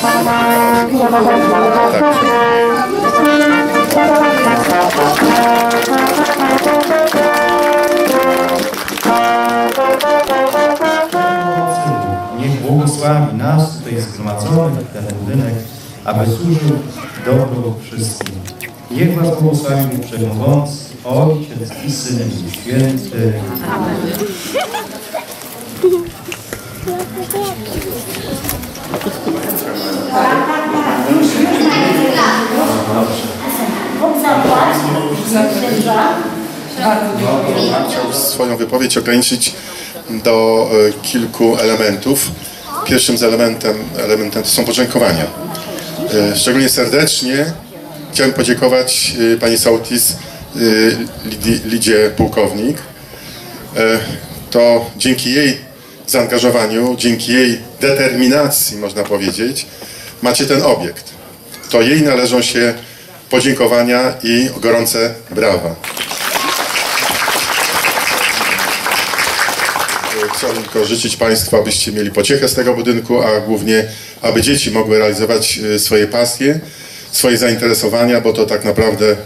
Niech błogosławi nas tutaj zgromadzonych, ten budynek, aby służył dobru wszystkim. Niech Was błogosławi Wszechmogący, Ojciec i Syn i Święty. Chciał swoją wypowiedź ograniczyć do e, kilku elementów. Pierwszym z elementem, elementem to są podziękowania. E, Szczególnie serdecznie chciałem podziękować e, pani Sautis Lidi- Lidzie Pułkownik. To dzięki jej zaangażowaniu, dzięki jej determinacji, można powiedzieć, macie ten obiekt. To jej należą się podziękowania i gorące brawa. Chciałbym tylko życzyć Państwu, abyście mieli pociechę z tego budynku, a głównie, aby dzieci mogły realizować e, swoje pasje, swoje zainteresowania, bo to tak naprawdę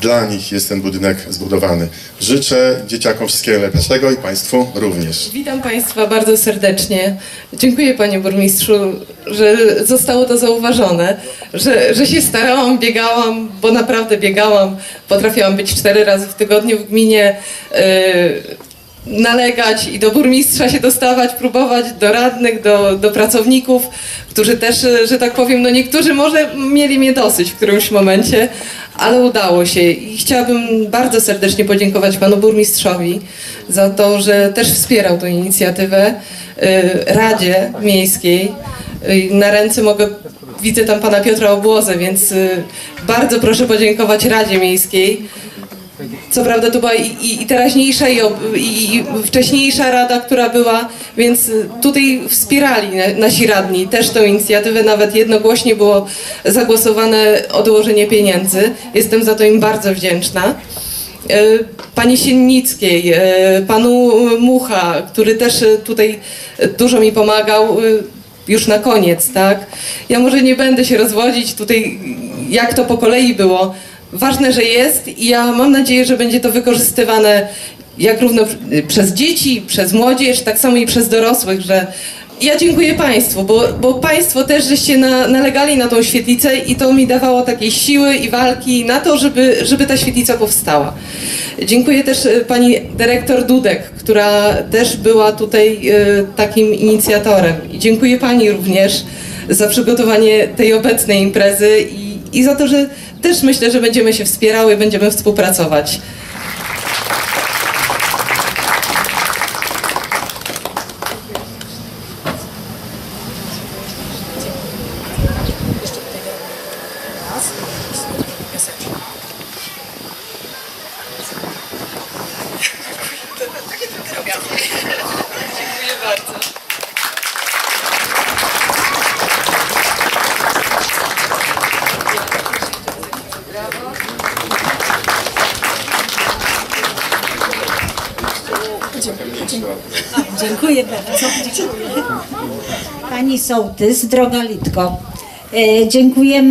dla nich jest ten budynek zbudowany. Życzę dzieciakom wszystkiego najlepszego i Państwu również. Witam Państwa bardzo serdecznie. Dziękuję Panie Burmistrzu, że zostało to zauważone, że, że się starałam, biegałam, bo naprawdę biegałam. Potrafiłam być cztery razy w tygodniu w gminie, yy, nalegać i do burmistrza się dostawać, próbować, do radnych, do, do pracowników, którzy też, że tak powiem, no niektórzy może mieli mnie dosyć w którymś momencie, ale udało się i chciałabym bardzo serdecznie podziękować panu burmistrzowi za to, że też wspierał tę inicjatywę y, Radzie Miejskiej. Y, Na ręce mogę, widzę tam pana Piotra Obłozę, więc y, bardzo proszę podziękować Radzie Miejskiej. Co prawda to była i, i, teraźniejsza i, i, wcześniejsza rada, która była, więc tutaj wspierali na- nasi radni też tę inicjatywę, nawet jednogłośnie było zagłosowane odłożenie pieniędzy. Jestem za to im bardzo wdzięczna. E, Pani Siennickiej, e, panu Mucha, który też tutaj dużo mi pomagał, e, już na koniec, tak? Ja może nie będę się rozwodzić tutaj, jak to po kolei było. Ważne, że jest i ja mam nadzieję, że będzie to wykorzystywane jak równo przez dzieci, przez młodzież, tak samo i przez dorosłych, że ja dziękuję Państwu, bo, bo Państwo też żeście na, nalegali na tą świetlicę i to mi dawało takiej siły i walki na to, żeby, żeby ta świetlica powstała. Dziękuję też e, Pani Dyrektor Dudek, która też była tutaj e, takim inicjatorem. I dziękuję Pani również za przygotowanie tej obecnej imprezy i, i za to, że też myślę, że będziemy się wspierały, będziemy współpracować. Dziękuję bardzo. Pani Sołtys, droga Litko. e, Dziękuję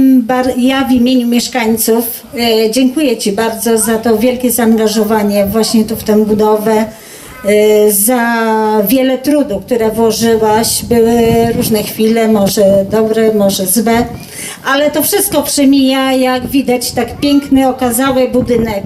ja w imieniu mieszkańców. e, Dziękuję Ci bardzo za to wielkie zaangażowanie właśnie tu w tę budowę, e, za wiele trudu, które włożyłaś. Były różne chwile, może dobre, może złe, ale to wszystko przemija, jak widać, tak piękny, okazały budynek.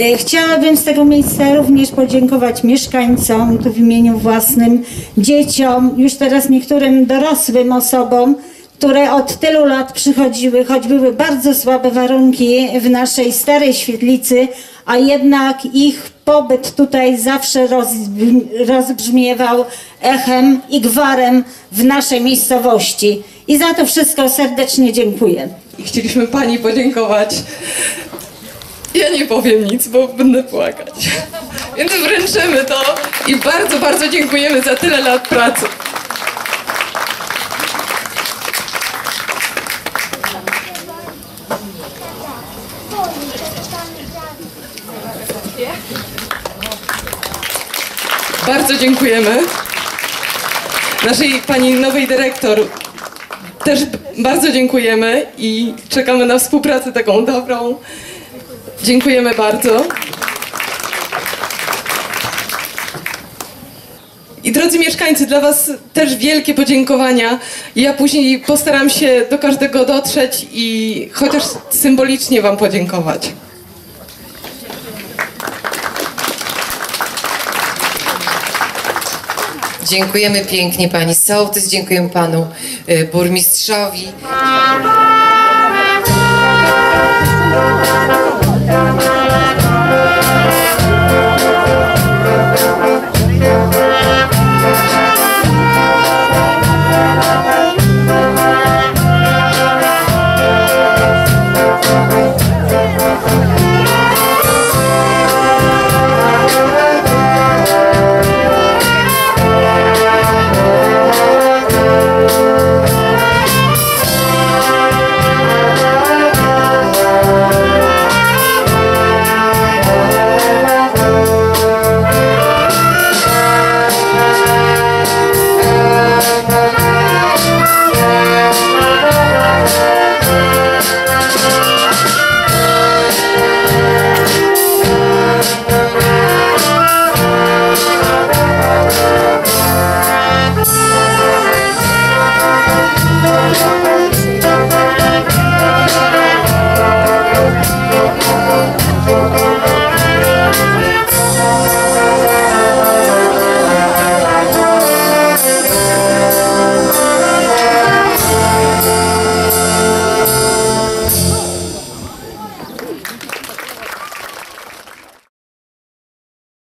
E, Chciałabym z tego miejsca również podziękować mieszkańcom, tu w imieniu własnym, dzieciom, już teraz niektórym dorosłym osobom, które od tylu lat przychodziły, choć były bardzo słabe warunki w naszej starej świetlicy, a jednak ich pobyt tutaj zawsze rozb- rozbrzmiewał echem i gwarem w naszej miejscowości. I za to wszystko serdecznie dziękuję. Chcieliśmy Pani podziękować. Ja nie powiem nic, bo będę płakać. Więc wręczymy to i bardzo, bardzo dziękujemy za tyle lat pracy. Bardzo dziękujemy naszej pani nowej dyrektor też bardzo dziękujemy i czekamy na współpracę taką dobrą. Dziękujemy bardzo. I drodzy mieszkańcy, dla Was też wielkie podziękowania. Ja później postaram się do każdego dotrzeć i chociaż symbolicznie Wam podziękować. Dziękujemy pięknie pani sołtys, dziękujemy panu y, burmistrzowi.